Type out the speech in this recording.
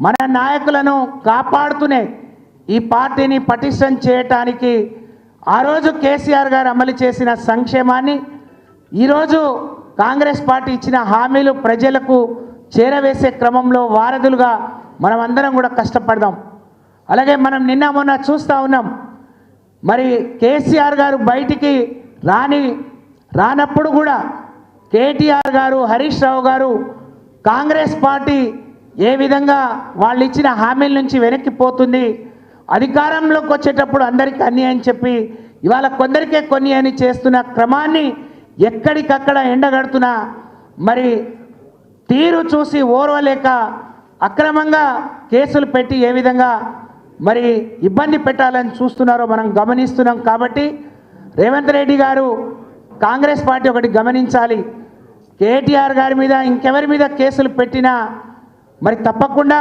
మన నాయకులను కాపాడుతూనే ఈ పార్టీని పటిష్టం చేయటానికి ఆ రోజు కేసీఆర్ గారు అమలు చేసిన సంక్షేమాన్ని ఈరోజు కాంగ్రెస్ పార్టీ ఇచ్చిన హామీలు ప్రజలకు చేరవేసే క్రమంలో వారధులుగా మనం అందరం కూడా కష్టపడదాం. అలాగే మనం నిన్న మొన్న చూస్తూ ఉన్నాం. మరి కేసీఆర్ గారు బయటికి రాని రానప్పుడు కూడా కేటీఆర్ గారు హరీష్ రావు గారు కాంగ్రెస్ పార్టీ ఏ విధంగా వాళ్ళు ఇచ్చిన హామీల నుంచి వెనక్కిపోతుంది అధికారంలోకి వచ్చేటప్పుడు అందరికీ అన్ని అని చెప్పి ఇవాళ కొందరికే కొన్ని అని చేస్తున్న క్రమాన్ని ఎక్కడికక్కడ ఎండగడుతున్న మరి తీరు చూసి ఓర్వలేక అక్రమంగా కేసులు పెట్టి ఏ విధంగా మరి ఇబ్బంది పెట్టాలని చూస్తున్నారో మనం గమనిస్తున్నాం కాబట్టి రేవంత్ రెడ్డి గారు కాంగ్రెస్ పార్టీ ఒకటి గమనించాలి. కేటీఆర్ గారి మీద ఇంకెవరి మీద కేసులు పెట్టినా మరి తప్పకుండా